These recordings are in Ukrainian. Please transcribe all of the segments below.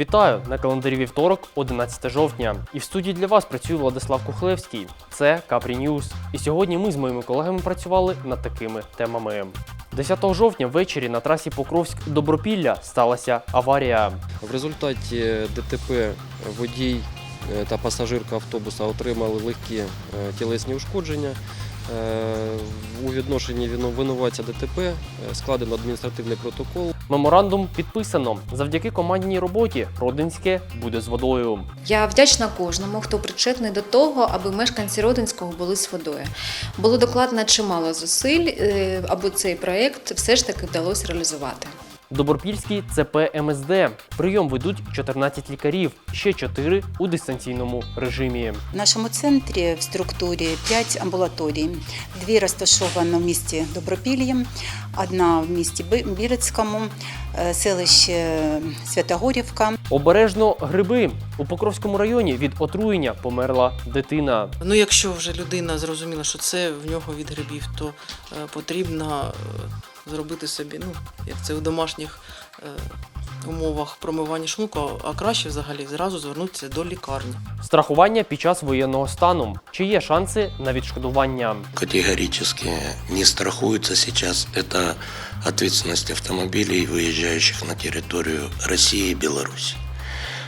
Вітаю на календарі вівторок, 11 жовтня. І в студії для вас працює Владислав Кухлевський. Це Капрі Ньюз. І сьогодні ми з моїми колегами працювали над такими темами. 10 жовтня ввечері на трасі Покровськ-Добропілля сталася аварія. В результаті ДТП водій е, та пасажирка автобуса отримали легкі е, тілесні ушкодження. Е, У відношенні вину- винуватця ДТП е, складено адміністративний протокол. Меморандум підписано. Завдяки командній роботі Родинське буде з водою. Я вдячна кожному, хто причетний до того, аби мешканці Родинського були з водою. Було докладно чимало зусиль, е, аби цей проєкт все ж таки вдалося реалізувати. Добропільський ЦП МСД. Прийом ведуть 14 лікарів, ще 4 у дистанційному режимі. В нашому центрі в структурі 5 амбулаторій. Дві розташовані в місті Добропіллі, одна в місті Бірицькому, е, селище Святогорівка. Обережно гриби у Покровському районі від отруєння померла дитина. Ну, якщо вже людина зрозуміла, що це в нього від грибів, то е, потрібно е, зробити собі, ну, як це у домашніх е, умовах промивання шлунку, а краще взагалі зразу звернутися до лікарні. Страхування під час воєнного стану. Чи є шанси на відшкодування? категорически не страхуется сейчас. Это ответственность автомобилей, выезжающих на территорию России и Беларуси.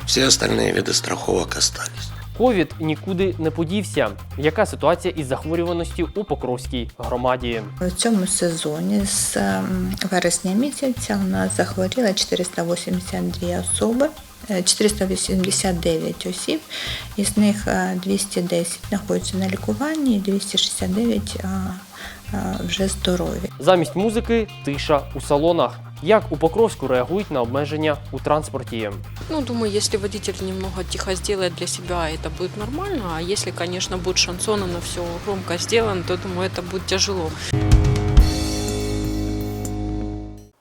Все остальные виды страховок остались. Ковід нікуди не подівся. Яка ситуація із захворюваністю у Покровській громаді? У цьому сезоні з ем, вересня місяця у нас захворіло 482 особи, е, 489 осіб, із них е, 210 знаходяться на лікуванні 269 а, а, вже здорові. Замість музики тиша у салонах. Як у Покровську реагують на обмеження у транспорті? Ну, думаю, если водитель немного тихо сделает для себя, это будет нормально. А если, конечно, будет шансонано все громко сделано, то, думаю, это будет тяжело.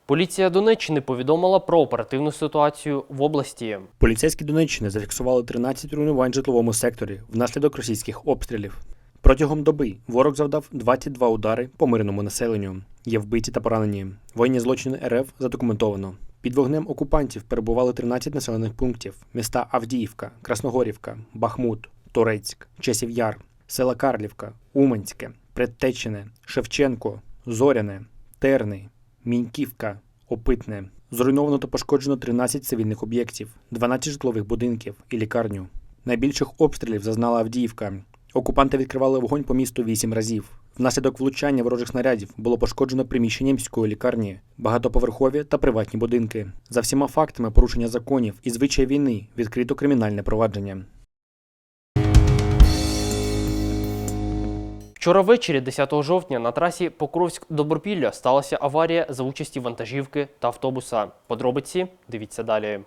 Поліція Донеччини повідомила про оперативну ситуацію в області. Поліцейські Донеччини зафіксували 13 руйнувань в житловому секторі внаслідок російських обстрілів. Протягом доби ворог завдав 22 удари по мирному населенню. Є вбиті та поранені. Воєнні злочини РФ задокументовано. Під вогнем окупантів перебували 13 населених пунктів: міста Авдіївка, Красногорівка, Бахмут, Торецьк, Часів Яр, села Карлівка, Уманське, Предтечене, Шевченко, Зоряне, Терни, Міньківка, Опитне. Зруйновано та пошкоджено 13 цивільних об'єктів, 12 житлових будинків і лікарню. Найбільших обстрілів зазнала Авдіївка. Окупанти відкривали вогонь по місту 8 разів. Внаслідок влучання ворожих снарядів було пошкоджено приміщення міської лікарні, багатоповерхові та приватні будинки. За всіма фактами порушення законів і звичай війни відкрито кримінальне провадження. Вчора ввечері, 10 жовтня, на трасі Покровськ-Добропілля сталася аварія за участі вантажівки та автобуса. Подробиці дивіться далі.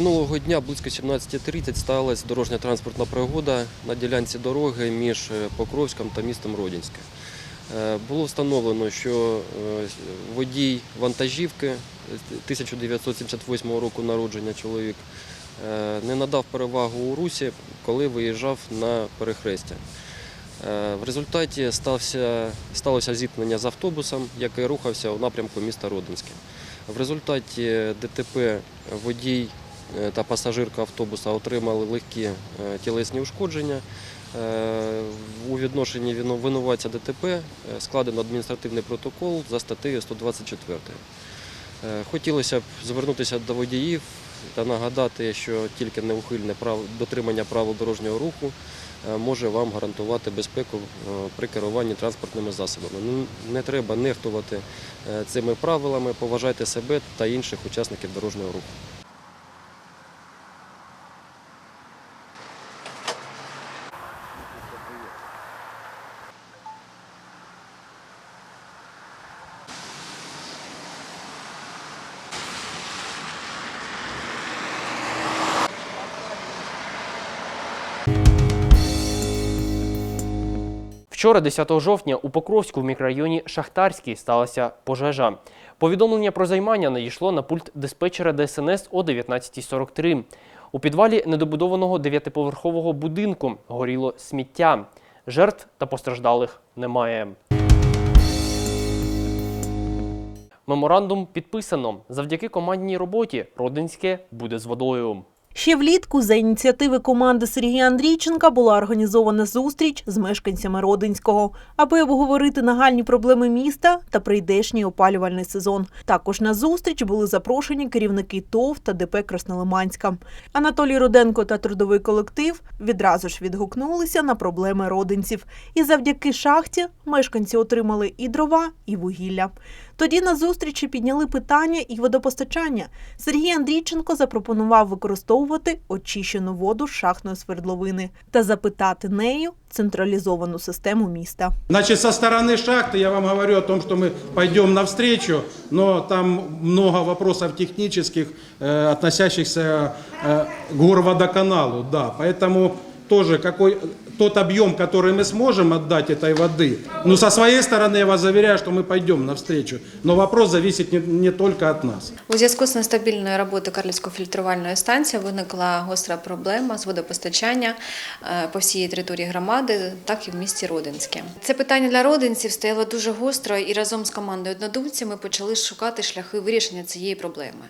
Минулого дня близько 17.30 сталася дорожня транспортна пригода на ділянці дороги між е, Покровськом та містом Родінське. Е, Було встановлено, що е, водій вантажівки е, 1978 року народження чоловік не надав перевагу у русі, коли виїжджав на перехрестя. В результаті стався, сталося зіткнення з автобусом, який рухався у напрямку міста Родинське. В результаті ДТП водій та пасажирка автобуса отримали легкі е, тілесні ушкодження. Е, У відношенні вину- винуватця ДТП е, складено адміністративний протокол за статтею 124. Е, Хотілося б звернутися до водіїв та нагадати, що тільки неухильне дотримання правил дорожнього руху е, може вам гарантувати безпеку е, при керуванні транспортними засобами. Ну, Не треба нехтувати е, цими правилами, поважайте себе та інших учасників дорожнього руху. Вчора, 10 жовтня, у Покровську в мікрорайоні Шахтарський сталася пожежа. Повідомлення про займання надійшло на пульт диспетчера ДСНС о 19.43. У підвалі недобудованого дев'ятиповерхового будинку горіло сміття. Жертв та постраждалих немає. Меморандум підписано. Завдяки командній роботі Родинське буде з водою. Ще влітку за ініціативи команди Сергія Андрійченка була організована зустріч з мешканцями Родинського, аби обговорити нагальні проблеми міста та прийдешній опалювальний сезон. Також на зустріч були запрошені керівники ТОВ та ДП Краснолиманська. Анатолій Руденко та трудовий колектив відразу ж відгукнулися на проблеми родинців. І завдяки шахті мешканці отримали і дрова, і вугілля. Тоді на зустрічі підняли питання і водопостачання. Сергій Андрійченко запропонував використовувати очищену воду з шахтної свердловини та запитати нею централізовану систему міста. Значит, со стороны шахты я вам говорю о том, что мы пойдем навстречу, но там много вопросов технических, э, относящихся э, к горводоканалу, да. Поэтому тоже какой тот объем, который мы сможем отдать этой воды. Ну, со своей стороны я вас заверяю, что мы пойдем навстречу. Но вопрос зависит не, не только от нас. У зв'язку з нестабільною роботою Карлівської фільтрувальної станції виникла гостра проблема з водопостачання е, по всій території громади, так і в місті Родинське. Це питання для родинців стояло дуже гостро, і разом з командою однодумців ми почали шукати шляхи вирішення цієї проблеми.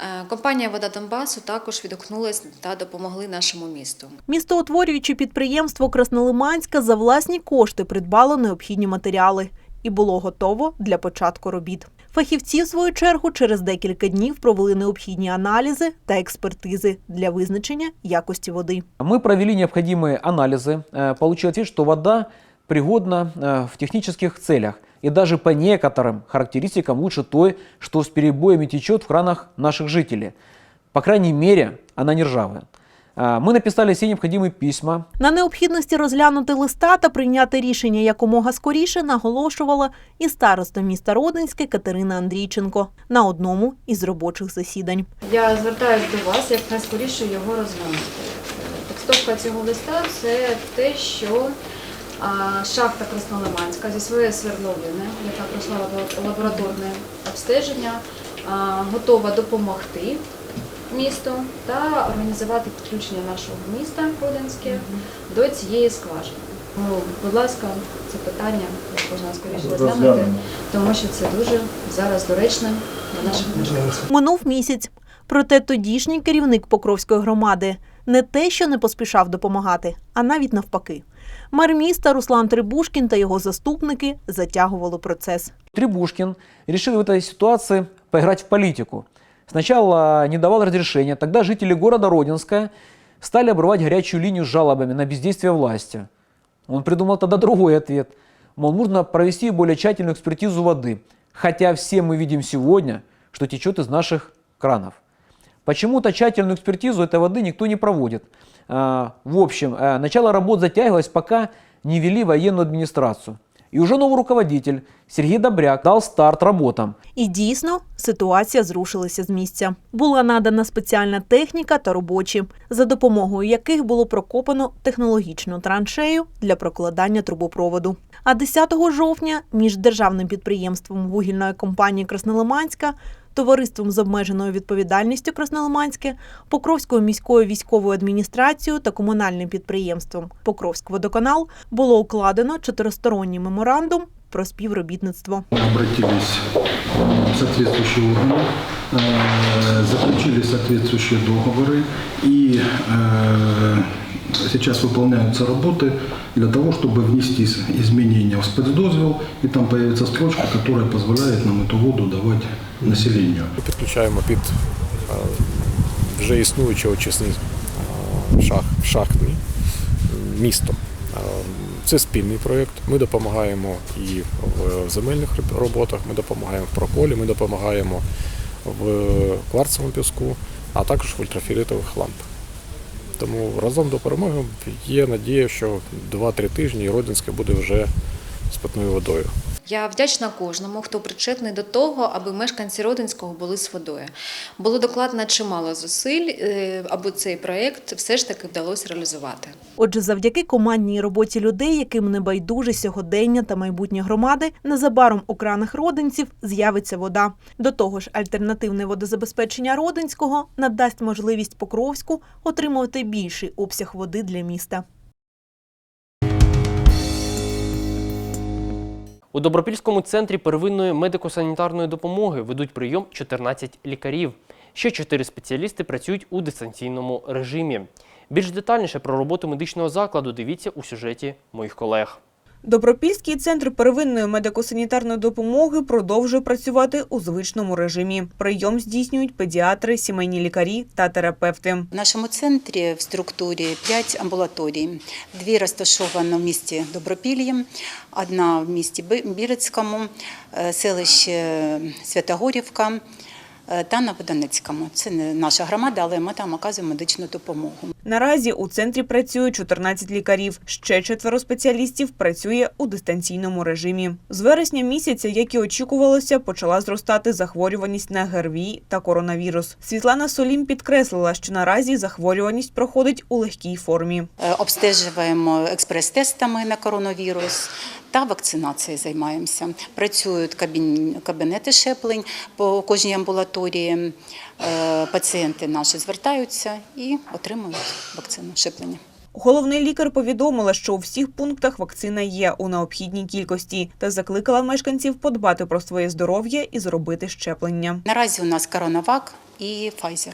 Е, Компанія Вода Донбасу також відгукнулась та допомогли нашому місту. Містоутворююче підприємство Краснолиманська за власні кошти придбало необхідні матеріали і було готово для початку робіт. Фахівці, в свою чергу, через декілька днів провели необхідні аналізи та експертизи для визначення якості води. Мы провели необходимые анализы, э, получили ответ, что вода пригодна э, в технических целях и даже по некоторым характеристикам лучше той, что с перебоями течет в кранах наших жителей. По крайней мере, она не ржавая. А, Мы написали все необходимые письма, На необхідності розглянути листа та прийняти рішення якомога скоріше наголошувала і староста міста Родинське Катерина Андрійченко на одному із робочих засідань. Я звертаюся до вас, як найскоріше його розглянути. Текстовка цього листа це те, що а, шахта Краснолиманська зі своєї свердловини, яка пройшла лабо- лабораторне обстеження, готова допомогти місту та організувати підключення нашого міста Родинське до цієї скважини. Ну, будь ласка, це питання як можна скоріше розглянути, тому що це дуже зараз доречне для наших мешканців. Минув місяць. Проте тодішній керівник Покровської громади не те, що не поспішав допомагати, а навіть навпаки. Мер міста Руслан Трибушкін та його заступники затягували процес. Трибушкин решил в этой ситуации поиграть в политику. Сначала не давал разрешения, тогда жители города Родинска стали обрывать горячую линию с жалобами на бездействие власти. Он придумал тогда другой ответ. Мол, нужно провести более тщательную экспертизу воды. Хотя все мы видим сегодня, что течет из наших кранов. Почему-то тщательную экспертизу этой воды никто не проводит. А, В общем, э, начало работ затягивалось, пока не ввели военную администрацию. И уже новый руководитель Сергей Добряк дал старт работам. І дійсно ситуація зрушилася з місця. Була надана спеціальна техніка та робочі, за допомогою яких було прокопано технологічну траншею для прокладання трубопроводу. А 10 жовтня між державним підприємством вугільної компанії Краснолиманська, товариством з обмеженою відповідальністю Краснолиманське, Покровською міською військовою адміністрацією та комунальним підприємством Покровськводоканал було укладено чотиристоронній меморандум про співробітництво. обратились в соответствующие органы, э, заключили соответствующие договоры и э, сейчас выполняются работы для того, чтобы внести изменения в спецдозвол, и там появится строчка, которая позволяет нам эту воду давать населению. Ми підключаємо під е, вже існуючий очисний е, шах, шахтний е, місто. Е, Це спільний проєкт. Ми допомагаємо і в земельних роб- роботах, ми допомагаємо в проколі, ми допомагаємо в кварцевому піску, а також в ультрафіолетових лампах. Тому разом до перемоги є надія, що 2-3 тижні Родинське буде вже з питною водою. Я вдячна кожному, хто причетний до того, аби мешканці Родинського були з водою. Було докладно чимало зусиль, е, аби цей проєкт все ж таки вдалося реалізувати. Отже, завдяки командній роботі людей, яким не байдуже сьогодення та майбутнє громади, незабаром у кранах родинців з'явиться вода. До того ж, альтернативне водозабезпечення Родинського надасть можливість Покровську отримувати більший обсяг води для міста. У Добропільському центрі первинної медико-санітарної допомоги ведуть прийом 14 лікарів. Ще 4 спеціалісти працюють у дистанційному режимі. Більш детальніше про роботу медичного закладу дивіться у сюжеті моїх колег. Добропільський центр первинної медико-санітарної допомоги продовжує працювати у звичному режимі. Прийом здійснюють педіатри, сімейні лікарі та терапевти. В нашому центрі в структурі 5 амбулаторій. Дві розташовані в місті Добропілля, одна в місті Бірицькому, е, селище Святогорівка е, та на Водонецькому. Це не наша громада, але ми там оказуємо медичну допомогу. Наразі у центрі працює 14 лікарів. Ще четверо спеціалістів працює у дистанційному режимі. З вересня місяця, як і очікувалося, почала зростати захворюваність на ГРВІ та коронавірус. Світлана Солім підкреслила, що наразі захворюваність проходить у легкій формі. Е, Обстежуємо експрес-тестами на коронавірус та вакцинацією займаємося. Працюють кабін- кабінети щеплень по кожній амбулаторії. Е, Пацієнти наші звертаються і отримують вакцину щеплення. Головний лікар повідомила, що у всіх пунктах вакцина є у необхідній кількості та закликала мешканців подбати про своє здоров'я і зробити щеплення. Наразі у нас коронавак і Pfizer.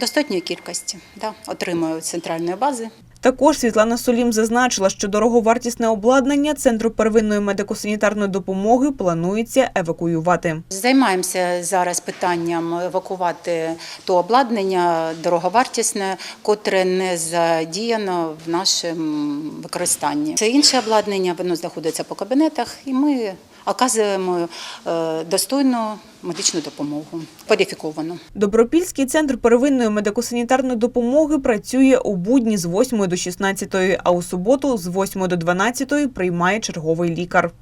Достатньої кількості да, отримують центральної бази. Також Світлана Солім зазначила, що дороговартісне обладнання центру первинної медико-санітарної допомоги планується евакуювати. Займаємося зараз питанням евакувати то обладнання дороговартісне, котре не задіяно в нашому використанні. Це інше обладнання, воно знаходиться по кабінетах, і ми оказуємо е, достойну медичну допомогу, кваліфіковану. Добропільський центр первинної медико-санітарної допомоги працює у будні з 8 до 16, а у суботу з 8 до 12 приймає черговий лікар.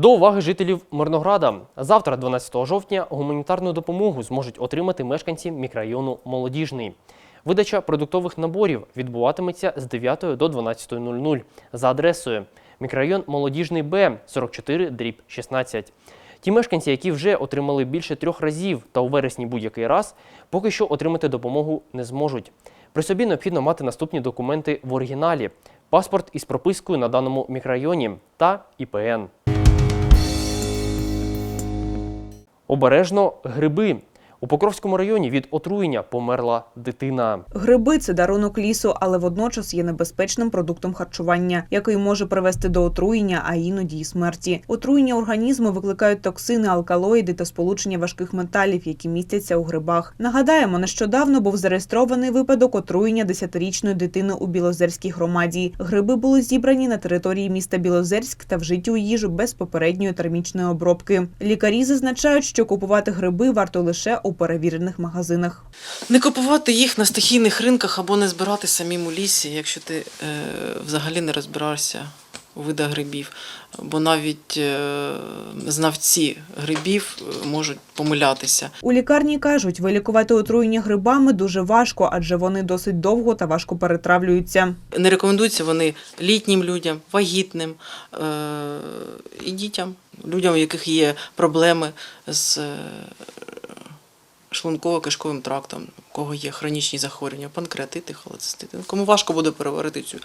До уваги жителів Мирнограда. Завтра, 12 жовтня, гуманітарну допомогу зможуть отримати мешканці мікрорайону Молодіжний. Видача продуктових наборів відбуватиметься з 9 до 12.00 за адресою мікрорайон Молодіжний Б 44 дріб 16. Ті мешканці, які вже отримали більше трьох разів та у вересні будь-який раз, поки що отримати допомогу не зможуть. При собі необхідно мати наступні документи в оригіналі: паспорт із пропискою на даному мікрорайоні та ІПН. Обережно гриби. У Покровському районі від отруєння померла дитина. Гриби це дарунок лісу, але водночас є небезпечним продуктом харчування, який може привести до отруєння, а іноді й смерті. Отруєння організму викликають токсини, алкалоїди та сполучення важких металів, які містяться у грибах. Нагадаємо, нещодавно був зареєстрований випадок отруєння 10-річної дитини у Білозерській громаді. Гриби були зібрані на території міста Білозерськ та вжиті у їжу без попередньої термічної обробки. Лікарі зазначають, що купувати гриби варто лише у перевірених магазинах. Не купувати їх на стихійних ринках або не збирати самим у лісі, якщо ти е, взагалі не розбираєшся у видах грибів. Бо навіть е, знавці грибів е, можуть помилятися. У лікарні кажуть, вилікувати отруєння грибами дуже важко, адже вони досить довго та важко перетравлюються. Не рекомендуються вони літнім людям, вагітним е, і дітям, людям, у яких є проблеми з е, шлунково-кишковим трактом, у кого є хронічні захворювання, панкреатити, холецистити. Кому важко буде переварити цю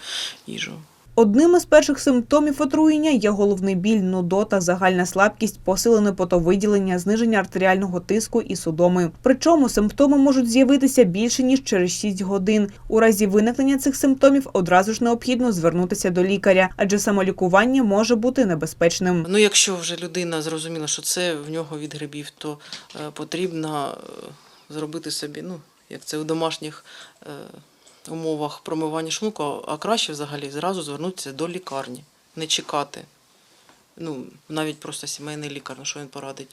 їжу. Одним із перших симптомів отруєння є головний біль, нудота, загальна слабкість, посилене потовиділення, зниження артеріального тиску і судоми. Причому симптоми можуть з'явитися більше ніж через 6 годин. У разі виникнення цих симптомів одразу ж необхідно звернутися до лікаря, адже самолікування може бути небезпечним. Ну, якщо вже людина зрозуміла, що це в нього від грибів, то е, потрібно е, зробити собі, ну, як це у домашніх е, умовах промивання шлунку, а- краще взагалі зразу звернутися до лікарні, не чекати. Ну, навіть просто сімейний лікар, ну що він порадить.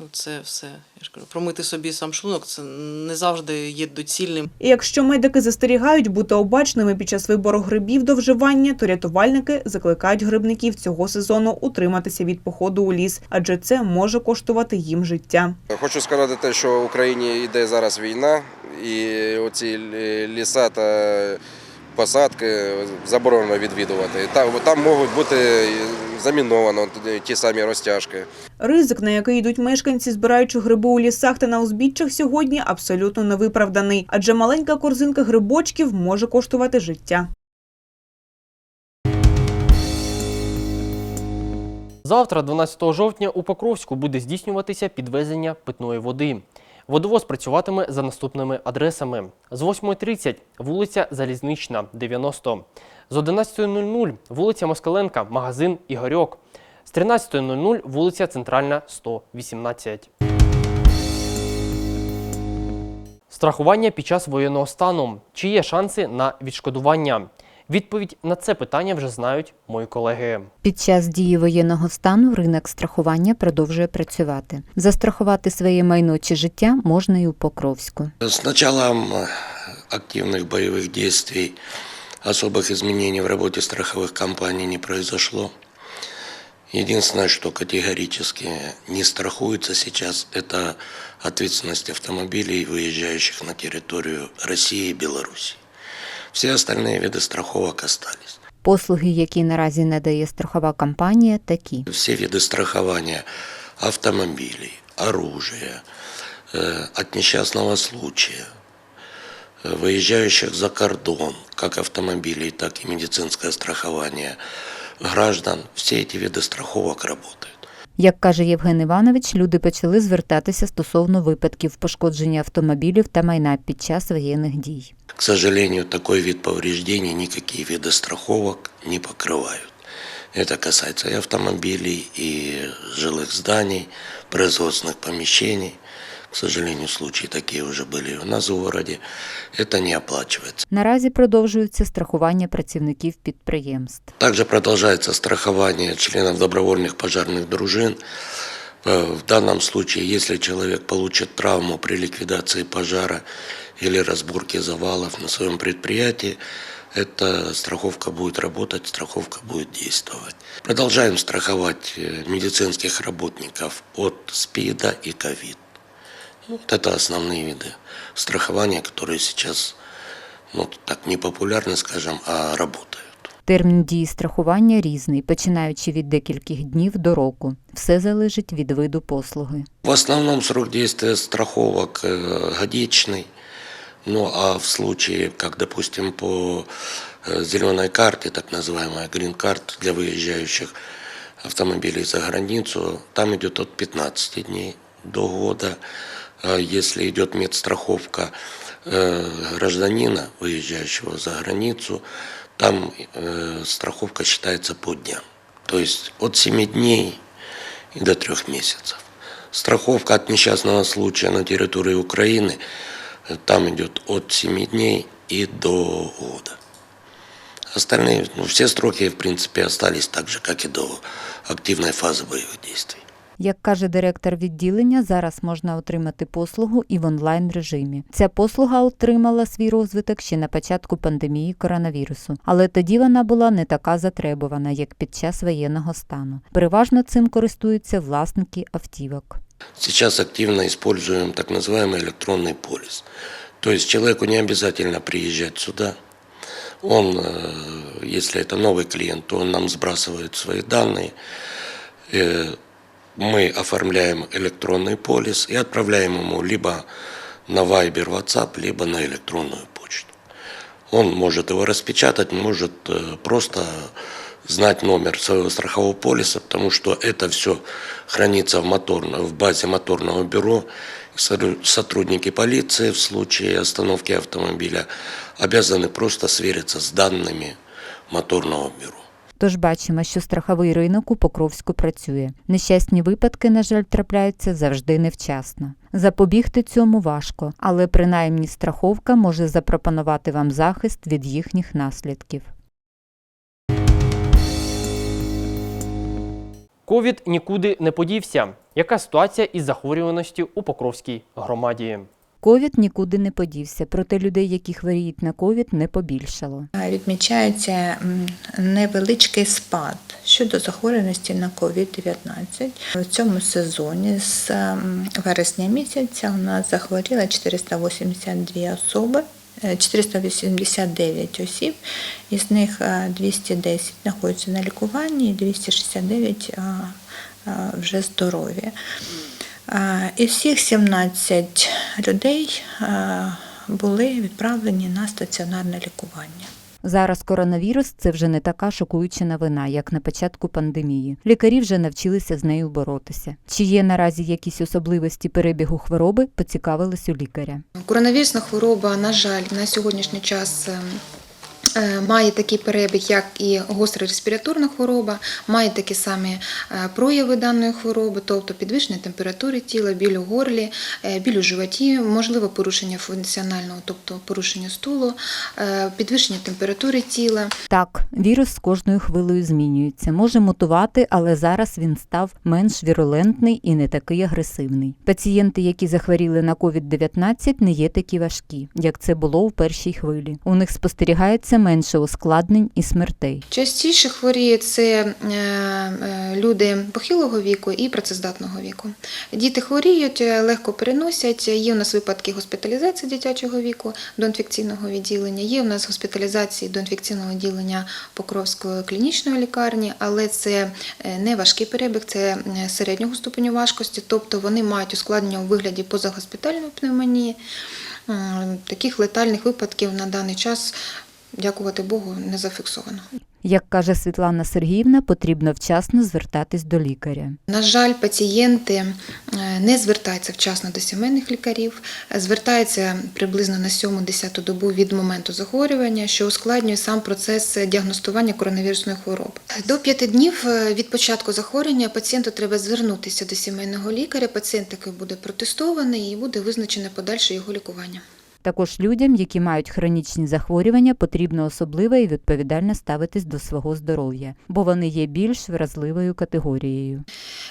Ну, це все, я ж кажу, промити собі сам шлунок, це не завжди є доцільним. І якщо медики застерігають бути обачними під час вибору грибів до вживання, то рятувальники закликають грибників цього сезону утриматися від походу у ліс, адже це може коштувати їм життя. Хочу сказати те, що в Україні йде зараз війна, і оці ліса та посадки заборонено відвідувати. Там, там можуть бути заміновано ті самі розтяжки. Ризик, на який йдуть мешканці, збираючи гриби у лісах та на узбіччях сьогодні, абсолютно невиправданий, адже маленька корзинка грибочків може коштувати життя. Завтра, 12 жовтня, у Покровську буде здійснюватися підвезення питної води. Водовоз працюватиме за наступними адресами: з 8.30 вулиця Залізнична, 90. З 11.00 вулиця Москаленка, магазин Ігорьок. З 13.00 вулиця Центральна, 118. Страхування під час воєнного стану. Чи є шанси на відшкодування? Відповідь на це питання вже знають мої колеги. Під час дії воєнного стану ринок страхування продовжує працювати. Застрахувати своє майно чи життя можна і у Покровську. С началом э, активных боевых действий особых изменений в работе страховых компаний не произошло. Единственное, что категорически не страхуется сейчас, это ответственность автомобилей, выезжающих на территорию России и Беларуси. Все остальные виды страховок остались. Послуги, які наразі надає страхова компанія, такі: Все виды страхования автомобилей, оружия, э, от несчастного случая, э, выезжающих за кордон, как автомобилей, так и медицинское страхование граждан, все эти виды страховок работают. як каже Євген Іванович, люди почали звертатися стосовно випадків пошкодження автомобілів та майна під час воєнних дій. К сожалению, такой вид повреждений никакие виды страховок не покрывают. Это касается и автомобилей, и жилых зданий, производственных помещений. К сожалению, случаи такие уже были и у нас в городе. Это не оплачивается. Наразі продовжується страхування працівників підприємств. Также продолжается страхование членов добровольных пожарных дружин. Э, В данном случае, если человек получит травму при ликвидации пожара или разборке завалов на своем предприятии, эта страховка будет работать, страховка будет действовать. Продолжаем страховать э, медицинских работников от СПИДа и ковид. Ну, Вот это основные виды страхования, которые сейчас ну, так не популярны, скажем, а работают. Термін дії страхування різний, починаючи від декількох днів до року. Все залежить від виду послуги. В основном срок действия страховок э, годичный. Ну а в случае, как, допустим, по э, зеленой карте, так называемая green card для выезжающих автомобилей за границу, там идет от 15 дней до года. А Если идет медстраховка э, гражданина, выезжающего за границу, там э, страховка считается по дням. То есть от 7 дней и до 3 месяцев. Страховка от несчастного случая на территории Украины, э, там идет от 7 дней и до года. Остальные, ну, все сроки, в принципе, остались так же, как и до активной фазы боевых действий. Як каже директор відділення, зараз можна отримати послугу і в онлайн режимі. Ця послуга отримала свій розвиток ще на початку пандемії коронавірусу, але тоді вона була не така затребувана, як під час воєнного стану. Переважно цим користуються власники автівок. Сейчас активно используем так называемый электронный полис. То есть человеку не обязательно приезжать сюда. Он, э, если это новый клиент, то он нам сбрасывает свои данные. Мы оформляем электронный полис и отправляем ему либо на Viber, WhatsApp, либо на электронную почту. Он может его распечатать, может э, просто знать номер своего страхового полиса, потому что это все хранится в, моторно, в базе моторного бюро. Сотрудники полиции в случае остановки автомобиля обязаны просто свериться с данными моторного бюро. Тож бачимо, що страховий ринок у Покровську працює. Нещасні випадки, на жаль, трапляються завжди невчасно. Запобігти цьому важко, але принаймні страховка може запропонувати вам захист від їхніх наслідків. Ковід нікуди не подівся. Яка ситуація із захворюваністю у Покровській громаді? Ковід нікуди не подівся, проте людей, які хворіють на ковід, не побільшало. Відмічається невеличкий спад щодо захворюваності на COVID-19. В цьому сезоні з вересня місяця у нас захворіло 482 особи. е, 489 осіб, із них е, 210 знаходяться на лікуванні і 269 а, а, вже здорові. Із всіх 17 людей були відправлені на стаціонарне лікування. Зараз коронавірус це вже не така шокуюча новина, як на початку пандемії. Лікарі вже навчилися з нею боротися. Чи є наразі якісь особливості перебігу хвороби, поцікавились у лікаря. Коронавірусна хвороба, на жаль, на сьогоднішній час е, е, має такий перебіг, як і гостра респіраторна хвороба, має такі самі е, прояви даної хвороби, тобто підвищення температури тіла, біль у горлі, е, біль у животі, можливо порушення функціонального, тобто порушення стулу, е, підвищення температури тіла. Так, вірус з кожною хвилею змінюється, може мутувати, але зараз він став менш вірулентний і не такий агресивний. Пацієнти, які захворіли на COVID-19, не є такі важкі, як це було у першій хвилі. У них спостерігається менше ускладнень і смертей. Частіше хворіють це е, е, люди похилого віку і працездатного віку. Діти хворіють, е, легко переносять. Є у нас випадки госпіталізації дитячого віку до інфекційного відділення. Є у нас госпіталізації до інфекційного відділення Покровської клінічної лікарні, але це не важкий перебіг, це середнього ступеню важкості, тобто вони мають ускладнення у вигляді позагоспітальної пневмонії. Таких летальних випадків на даний час, дякувати Богу, не зафіксовано. Як каже Світлана Сергіївна, потрібно вчасно звертатись до лікаря. На жаль, пацієнти е, не звертаються вчасно до сімейних лікарів, звертаються приблизно на 7-10 добу від моменту захворювання, що ускладнює сам процес діагностування коронавірусної хвороби. До 5 днів е, від початку захворювання пацієнту треба звернутися до сімейного лікаря. Пацієнт такий буде протестований і буде визначене подальше його лікування. Також людям, які мають хронічні захворювання, потрібно особливо і відповідально ставитись до свого здоров'я, бо вони є більш вразливою категорією.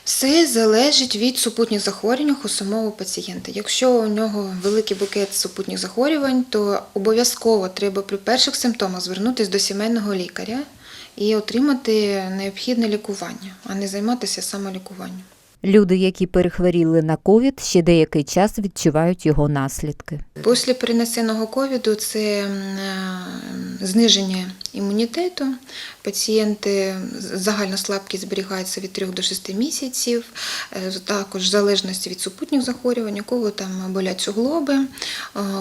Все залежить від супутніх захворювань у самого пацієнта. Якщо у нього великий букет супутніх захворювань, то обов'язково треба при перших симптомах звернутися до сімейного лікаря і отримати необхідне лікування, а не займатися самолікуванням. Люди, які перехворіли на ковід, ще деякий час відчувають його наслідки. Після перенесеного ковіду це е, зниження імунітету. Пацієнти загальна слабкість зберігається від 3 до 6 місяців. Е, Також в залежності від супутніх захворювань, у кого там болять суглоби, е,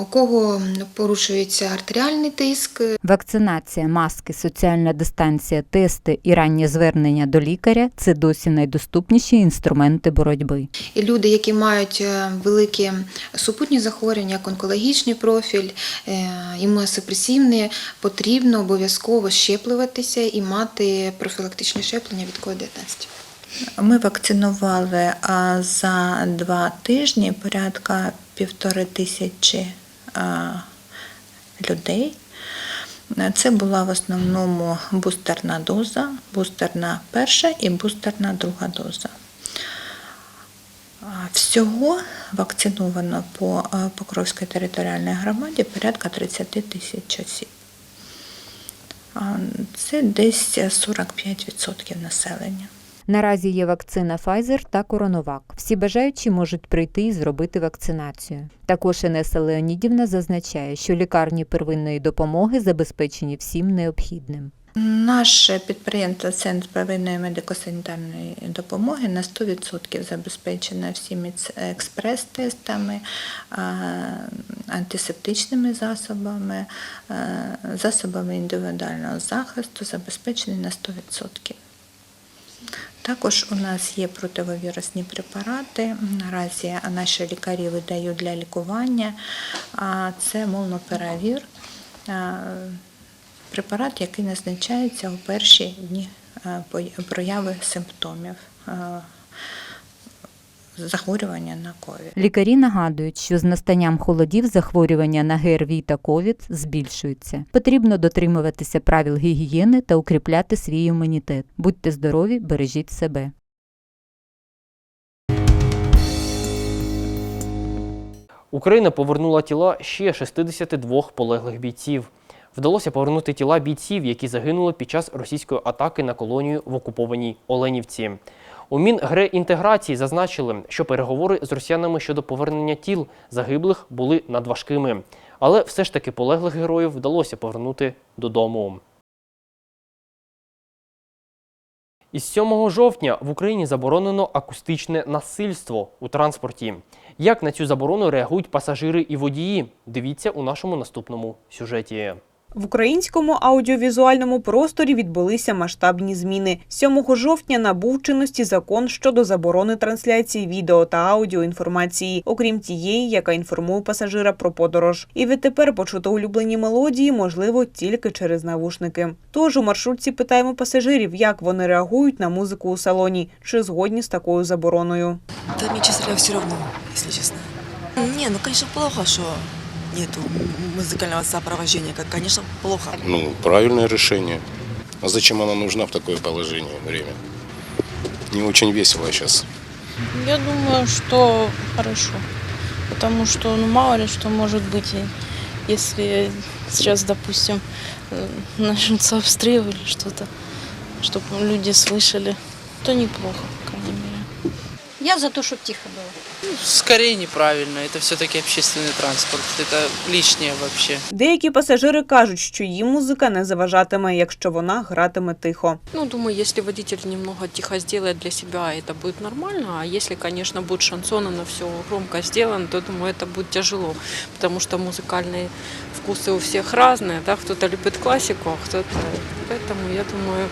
у кого порушується артеріальний тиск, Вакцинація, маски, соціальна дистанція, тести і раннє звернення до лікаря це досі найдоступніші інструменти боротьби. І люди, які мають е, великі супутні захворювання, як онкологічний профіль, е, імуносупресивні, потрібно обов'язково щеплюватися і мати профілактичні щеплення від COVID-19. Ми вакцинували за два тижні порядка півтори тисячі людей. Це була в основному бустерна доза, бустерна перша і бустерна друга доза. Всього вакциновано по а, Покровській територіальній громаді порядка 30 тисяч осіб. Це десь 45% населення. Наразі є вакцина Pfizer та Коронавак. Всі бажаючі можуть прийти і зробити вакцинацію. Також Інеса Леонідівна зазначає, що лікарні первинної допомоги забезпечені всім необхідним. Наше підприємство Центр первинної медико-санітарної допомоги на 100% забезпечено всіми експрес-тестами, антисептичними засобами, засобами індивідуального захисту, забезпечений на 100%. Також у нас є противовірусні препарати. Наразі наші лікарі видають для лікування. Це молнопиравір, а, препарат, який назначається у перші дні е, прояви симптомів. Е, захворювання на ковід. Лікарі нагадують, що з настанням холодів захворювання на ГРВІ та ковід збільшується. Потрібно дотримуватися правил гігієни та укріпляти свій імунітет. Будьте здорові, бережіть себе. Україна повернула тіла ще 62 полеглих бійців. Вдалося повернути тіла бійців, які загинули під час російської атаки на колонію в окупованій Оленівці. У Мінгреінтеграції зазначили, що переговори з росіянами щодо повернення тіл загиблих були надважкими, але все ж таки полеглих героїв вдалося повернути додому. Із 7 жовтня в Україні заборонено акустичне насильство у транспорті. Як на цю заборону реагують пасажири і водії? Дивіться у нашому наступному сюжеті. В українському аудіовізуальному просторі відбулися масштабні зміни. 7 жовтня набув чинності закон щодо заборони трансляції відео та аудіоінформації, окрім тієї, яка інформує пасажира про подорож. І відтепер почути улюблені мелодії можливо тільки через навушники. Тож у маршрутці питаємо пасажирів, як вони реагують на музику у салоні, чи згодні з такою забороною. Мне, честно говоря, все равно, если честно. Не, ну, конечно, плохо, что нету музыкального сопровождения, как, конечно, плохо. Ну, правильное решение. А зачем она нужна в такое положение время? Не очень весело сейчас. Я думаю, что хорошо. Потому что, ну, мало ли что может быть, если сейчас, допустим, э, начнутся обстрелы или что-то, чтобы люди слышали, то неплохо, по крайней мере. Я за то, чтобы тихо было. Скорее неправильно. Это все-таки общественный транспорт. Это лишнее вообще. Деякі пасажири кажуть, що їм музика не заважатиме, якщо вона гратиме тихо. Ну, думаю, если водитель немного тихо сделает для себя, это будет нормально. А если, конечно, будет шансон, на все громко сделано, то, думаю, это будет тяжело. Потому что музыкальные вкусы у всех разные. Да? Кто-то любит классику, а кто-то... Поэтому, я думаю,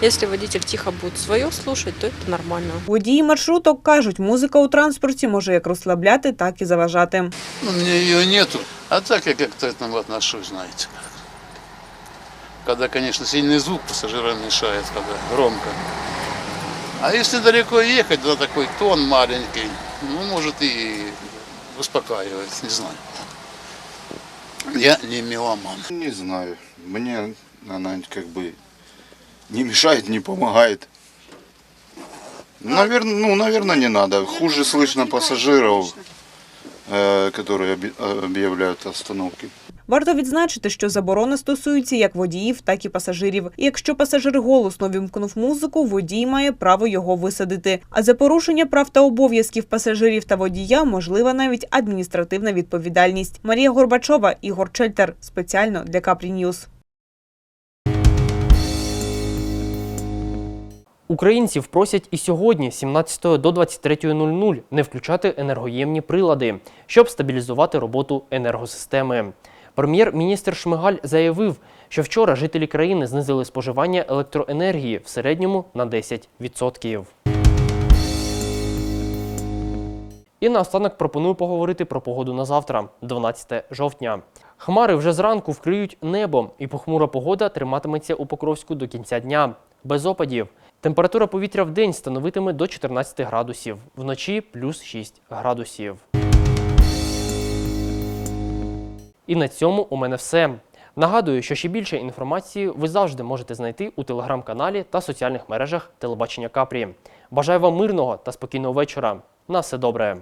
если водитель тихо будет свое слушать, то это нормально. Водії маршруток кажуть, музика у транспорті може як розслабляти, так і заважати. Ну, у меня ее нету. А так я как-то к этому отношусь, знаете. как. Когда, конечно, сильный звук пассажирам мешает, когда громко. А если далеко ехать, да такой тон маленький, ну, может и успокаивать, не знаю. Я не меломан. Не знаю. Мне она как бы не мешает, не помогает. Наверное, ну, наверное, не надо. Хуже слышно пассажиров, э, которые оби- объявляют остановки. Варто відзначити, що заборона стосується як водіїв, так і пасажирів. І якщо пасажир голосно вімкнув музику, водій має право його висадити. А за порушення прав та обов'язків пасажирів та водія можлива навіть адміністративна відповідальність. Марія Горбачова, Ігор Чельтер. Спеціально для Капрі Ньюс. Українців просять і сьогодні, 17 до 23.00, не включати енергоємні прилади, щоб стабілізувати роботу енергосистеми. Прем'єр-міністр Шмигаль заявив, що вчора жителі країни знизили споживання електроенергії в середньому на 10%. І наостанок пропоную поговорити про погоду на завтра, 12 жовтня. Хмари вже зранку вкриють небо, і похмура погода триматиметься у Покровську до кінця дня, без опадів. Температура повітря в день становитиме до 14 градусів, вночі плюс 6 градусів. І на цьому у мене все. Нагадую, що ще більше інформації ви завжди можете знайти у телеграм-каналі та соціальних мережах Телебачення Капрі. Бажаю вам мирного та спокійного вечора. На все добре.